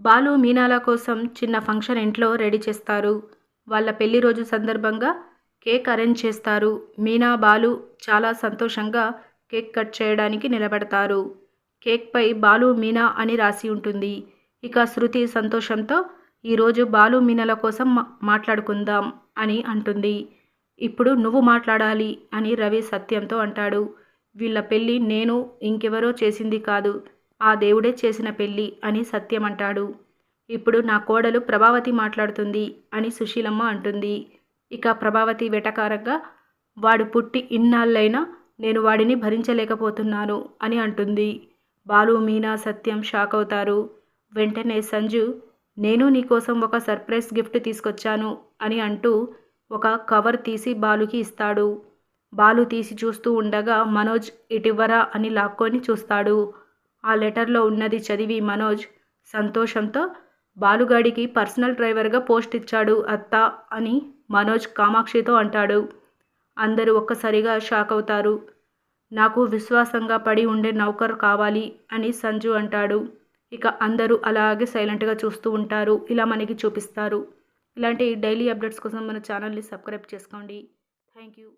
బాలు మీనాల కోసం చిన్న ఫంక్షన్ ఇంట్లో రెడీ చేస్తారు. వాళ్ళ పెళ్ళి రోజు సందర్భంగా కేక్ అరేంజ్ చేస్తారు. మీనా బాలు చాలా సంతోషంగా కేక్ కట్ చేయడానికి నిలబడతారు. కేక్పై బాలు మీనా అని రాసి ఉంటుంది. ఇక శృతి సంతోషంతో ఈరోజు బాలు మీనల కోసం మాట్లాడుకుందాం అని అంటుంది. ఇప్పుడు నువ్వు మాట్లాడాలి అని రవి సత్యంతో అంటాడు. వీళ్ళ పెళ్ళి నేను ఇంకెవరో చేసింది కాదు. ఆ దేవుడే చేసిన పెళ్ళి అని సత్యం అంటాడు ఇప్పుడు నా కోడలు ప్రభావతి మాట్లాడుతుంది అని సుశీలమ్మ అంటుంది. ఇక ప్రభావతి వెటకారంగా వాడు పుట్టి ఇన్నాళ్ళైనా నేను వాడిని భరించలేకపోతున్నాను అని అంటుంది. బాలు మీనా సత్యం షాక్ అవుతారు. వెంటనే సంజు నేను నీకోసం ఒక సర్ప్రైజ్ గిఫ్ట్ తీసుకొచ్చాను అని అంటూ ఒక కవర్ తీసి బాలుకి ఇస్తాడు. బాలు తీసి చూస్తూ ఉండగా మనోజ్ ఇటివరా అని లాక్కొని చూస్తాడు. ఆ లెటర్లో ఉన్నది చదివి మనోజ్ సంతోషంతో బాలుగాడికి పర్సనల్ డ్రైవర్గా పోస్ట్ ఇచ్చాడు అత్త అని మనోజ్ కామాక్షితో అంటాడు. అందరూ ఒక్కసారిగా షాక్ అవుతారు. నాకు విశ్వాసంగా పడి ఉండే నౌకర్ కావాలి అని సంజు అంటాడు. ఇక అందరూ అలాగే సైలెంట్గా చూస్తూ ఉంటారు. ఇలా మనకి చూపిస్తారు. ఇలాంటి డైలీ అప్డేట్స్ కోసం మన ఛానల్ని సబ్స్క్రైబ్ చేసుకోండి. Thank you